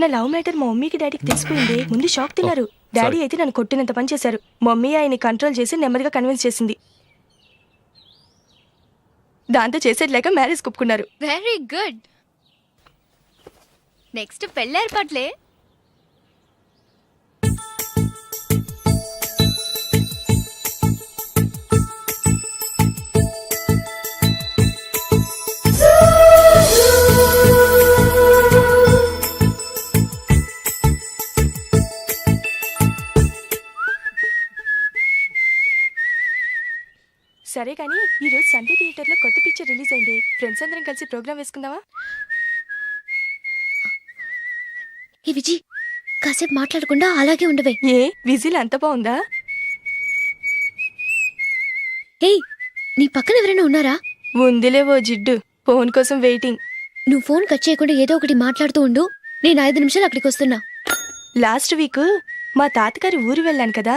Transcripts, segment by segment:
నా love matter మా మమ్మీకి డాడీకి తెలిసిపోయింది. ముందు షాక్ తిన్నారు. డాడీ అయితే నన్ను కొట్టినంత పని చేశారు. మమ్మీ ఆయన్ని కంట్రోల్ చేసి నెమ్మదిగా కన్విన్స్ చేసింది. దాంతో చేసేది లేక మ్యారేజ్ కుప్పుకున్నారు వెరీ గుడ్ నెక్స్ట్ పెళ్ళి కానీ ఈ రోజు సండే థియేటర్లో కొత్త పిక్చర్ రిలీజ్ అయింది. ఫ్రెండ్స్ అందరం కలిసి ప్రోగ్రామ్ వేసుకుందామా? ఈ విజి కాసేపు మాట్లాడకుండా అలాగే ఉండవే. ఏ విజిల్ అంత బాగుందా? ఏయ్ నీ పక్కన ఎవరైనా ఉన్నారా? ఉందిలే ఓ జిడ్డు ఫోన్ కోసం వెయిటింగ్. నువ్వు ఫోన్ కట్ చేయకుండా ఏదో ఒకటి మాట్లాడుతూ ఉండు నేను ఐదు నిమిషాలు అక్కడికి వస్తున్నా. లాస్ట్ వీక్ మా తాతగారి ఊరు వెళ్ళాను కదా.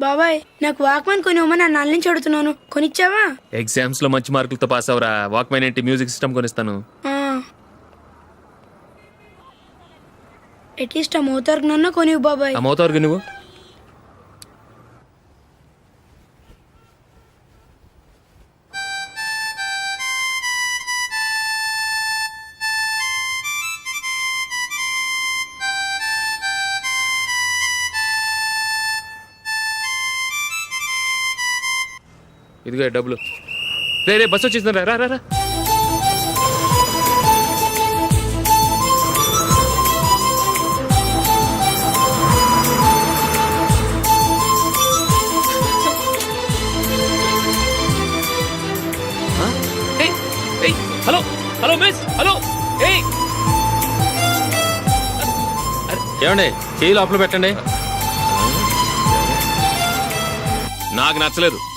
బాబాయ్ నాకు వాక్మాన్ కొని ఇవ్వమని నా నుంచి అడుగుతున్నాను. కొనిచ్చావా? ఎగ్జామ్స్లో మంచి మార్కులతో పాస్ అవరా వాక్మెన్ ఏంటి? Music system కొనిస్తాను. అట్లీస్ట్ ఆ మోతార్కు నన్న కొనివ్వు బాబాయ్. ఆ మోతారు నువ్వు? ఇదిగో డబ్బులు. రే రే బస్సు వచ్చేసింది రా రా హలో హలో మిస్ హలో ఏయ్. ఏమండి చేయి లోపల పెట్టండి. నాకు నచ్చలేదు.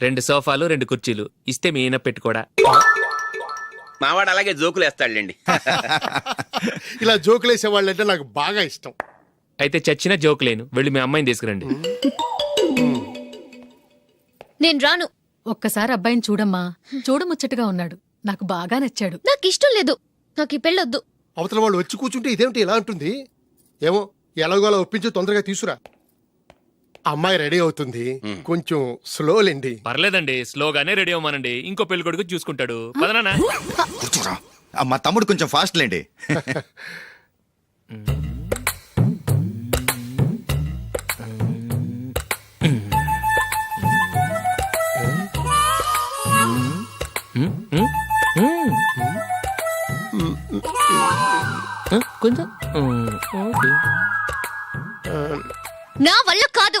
రెండు సోఫాలు రెండు కుర్చీలు. ఇస్తే మీ ఈయన పెట్టుకోడా మావాడు అలాగే జోకులు వేస్తాడులేండి. ఇలా జోకులేసే వాళ్ళంటే నాకు బాగా ఇష్టం. అయితే చచ్చిన జోక్ లేను. వెళ్ళి మీ అమ్మాయిని తీసుకురండి. నేను రాను. ఒక్కసారి అబ్బాయిని చూడమ్మా. చూడముచ్చటగా ఉన్నాడు. నాకు బాగా నచ్చాడు. నాకు ఇష్టం లేదు. నాకు ఈ పెళ్ళొద్దు. అవతల వాళ్ళు వచ్చి కూర్చుంటే ఇదేమిటి ఇలా ఉంటుంది ఏమో ఎలాగోలా ఒప్పించి తొందరగా తీసురా. అమ్మాయి రెడీ అవుతుంది. కొంచెం స్లో లేండి. పర్లేదండి స్లోగానే రెడీ అవ్వమానండి. ఇంకో పెళ్ళి కొడుకు చూసుకుంటాడు అమ్మ మా తమ్ముడు కొంచెం ఫాస్ట్ లేండి. కొంచెం నా వల్ల కాదు.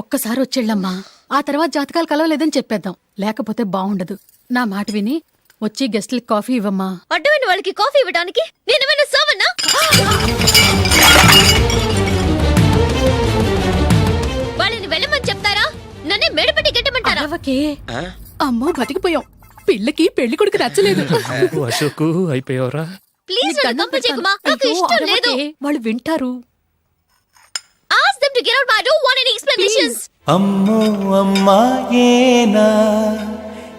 ఒక్కసారి వచ్చేళ్ళమ్మా. ఆ తర్వాత జాతకాలు కలవలేదని చెప్పేద్దాం. లేకపోతే బాగుండదు నా మాట విని వచ్చి గెస్ట్లకి కాఫీ ఇవ్వమ్మా. అడ్డమైన వాళ్ళకి కాఫీ ఇవ్వడానికి నేనేమైనా సోమన్నా? వాళ్ళని వెళ్ళమని చెప్తారా? నన్నే మెడపట్టి గెట్టమంటారా? అరవకే అమ్మో బతికిపోయాం. పిల్లకి పెళ్ళి కొడుకు నచ్చలేదు. అశోకు అయిపోయావరా. ప్లీజ్ నన్ను కంపు చేయకుమా నాకు అయ్యో, ఇష్టం లేదు. అరవకే. వాళ్ళు వింటారు. Ask them to get out bye I don't want any explanations అమ్మో అమ్మాయేనా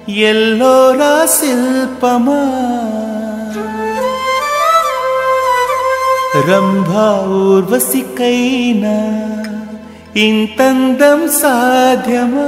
ఎల్లోరా శిల్పమా? రంభా ఊర్వశికైనా? ఇంతందం సాధ్యమా?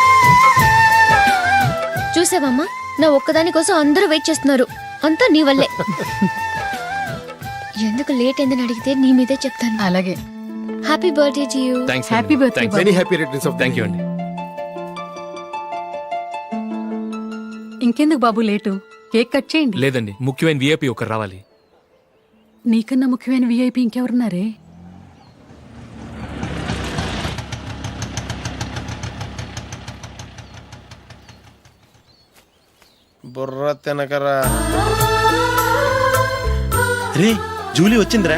చూసావమ్మా? నా ఒక్కదాని కోసం అందరూ వెయిట్ చేస్తున్నారు. అంతా నీ వల్లే. ఎందుకు లేట్ అయిందని అడిగితే నీ మీదే చెప్తాను. అలాగే. Happy birthday to you thanks Happy birthday, many happy returns of thank you అండి ఇంకెందుకు బాబు లేటు? కేక్ కట్ చేయండి. లేదండి ముఖ్యమైన విఐపి ఒకరు రావాలి. నీకన్నా ముఖ్యమైన విఐపి ఇంకెవరున్నారే? బుర్ర తినకరా. రే జూలీ వచ్చిందిరా.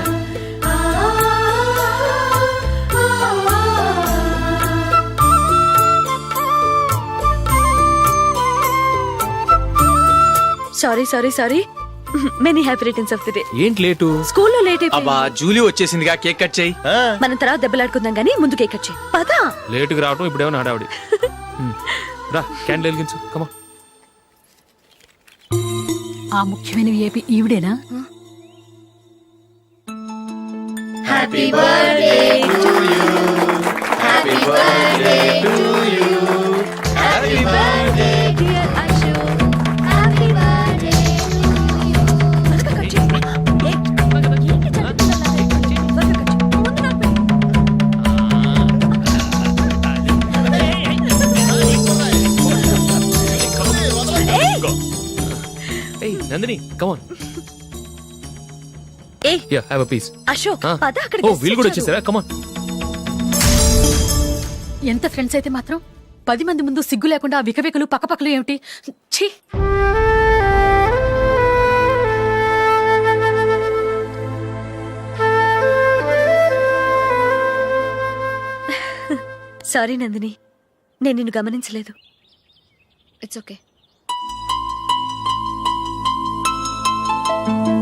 Sorry sorry sorry many happy returns of the day ఏంటి లేటు? స్కూల్లో లేట్ అబ్బా జూలీ వచ్చేసిందిగా కేక్ కట్ చేయి. మనం తర్వాత దెబ్బలాడుకుందాం గానీ ముందు కేక్ కట్ చేయి. పదా. లేటుగా రావటం ఇప్పుడేమో నాడావిడి హ్మ్. రా క్యాండిల్ వెలిగించు. కమా ఆ ముఖ్యమైన VIP ఈవిడేనా? Happy birthday to you happy birthday to you come on A? Yeah have a piece Ashok పద అక్కడికి ఓ వీళ్ళు కూడా. వచ్చేసారా. కమాన్ ఎంత ఫ్రెండ్స్ అయితే మాత్రం పది మంది ముందు సిగ్గు లేకుండా ఆ వికవికలు పక్కపక్కలు ఏమిటి? ఛీ! సారీ నందిని నేను నిన్ను గమనించలేదు. ఇట్స్ ఓకే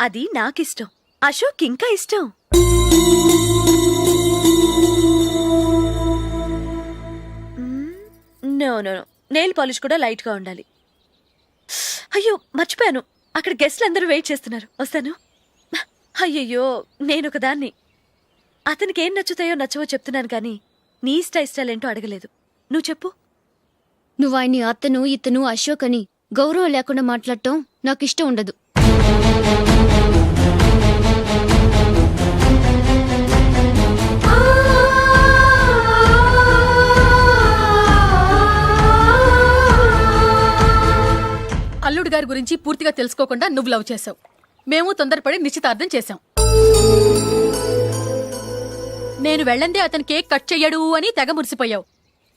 అది నాకిష్టం. అశోక్ ఇంకా ఇష్టం. నో నో నెయిల్ పాలిష్ కూడా లైట్గా ఉండాలి. అయ్యో మర్చిపోయాను. అక్కడ గెస్ట్లు అందరూ వెయిట్ చేస్తున్నారు. వస్తాను. అయ్యయ్యో నేను ఒకదాన్ని అతనికి ఏం నచ్చుతాయో నచ్చవో చెప్తున్నాను కానీ నీ ఇష్ట ఇష్టాలేంటో అడగలేదు. నువ్వు చెప్పు. నువ్వు ఆయన్ని అతను ఇతను అశోక్ అని గౌరవం లేకుండా మాట్లాడటం నాకు ఇష్టం ఉండదు. అల్లుడు గారి గురించి పూర్తిగా తెలుసుకోకుండా నువ్వు లవ్ చేసావు మేము తొందరపడి నిశ్చితార్థం చేశాం. నేను వెళ్ళందే అతను కేక్ కట్ చెయ్యడు అని తెగ మురిసిపోయావు.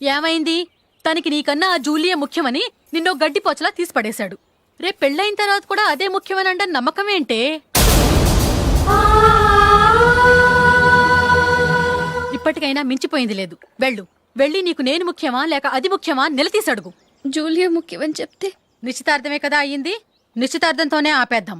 ఏమైంది? తనకి నీకన్నా ఆ జూలియే ముఖ్యమని నిన్నో గడ్డి పోచలా తీసి పడేశాడు రేపు పెళ్ళైన తర్వాత కూడా అదే ముఖ్యమని అంటే నమ్మకం ఏంటే? ఇప్పటికైనా మించిపోయింది లేదు. వెళ్ళు. వెళ్ళి నీకు నేను ముఖ్యమా లేక అది ముఖ్యమా నిలదీసి అడుగు జూలియా ముఖ్యమని చెప్తే? నిశ్చితార్థమే కదా అయ్యింది. నిశ్చితార్థంతోనే ఆపేద్దాం.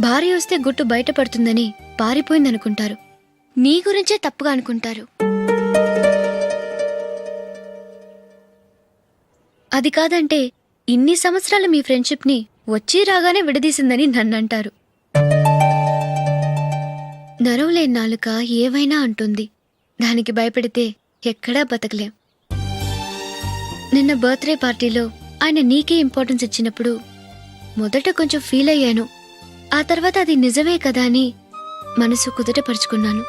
భార్య వస్తే గుట్టు బయటపడుతుందని పారిపోయిందనుకుంటారు. నీ గురించే తప్పుగా అనుకుంటారు. అది కాదంటే ఇన్ని సంవత్సరాలు మీ ఫ్రెండ్షిప్ని వచ్చి రాగానే విడదీసిందని నన్నంటారు. నరవలేని నాలుక ఏవైనా అంటుంది. దానికి భయపడితే ఎక్కడా బతకలేం. నిన్న బర్త్డే పార్టీలో ఆయన నీకే ఇంపార్టెన్స్ ఇచ్చినప్పుడు మొదట కొంచెం ఫీల్ అయ్యాను. ఆ తర్వాత అది నిజమే కదా అని మనసు కుదుటపరుచుకున్నాను.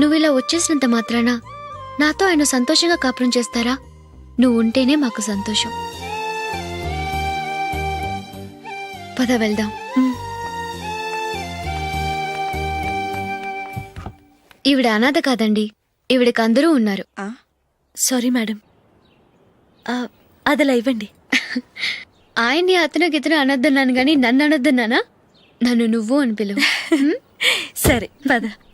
నువ్వు ఇలా వచ్చేసినంత మాత్రాన నాతో ఆయన సంతోషంగా కాపురం చేస్తారా? నువ్వు ఉంటేనే మాకు సంతోషం. పద వెళ్దాం. ఈవిడ అనాథ కాదండి. ఈవిడకి అందరూ ఉన్నారు. Sorry madam. అదలా ఇవ్వండి ఆయన్ని అతను గితను అనొద్దన్నాను గాని నన్ను అనొద్దన్నానా? నన్ను నువ్వు అని పిలువు? సరే పద.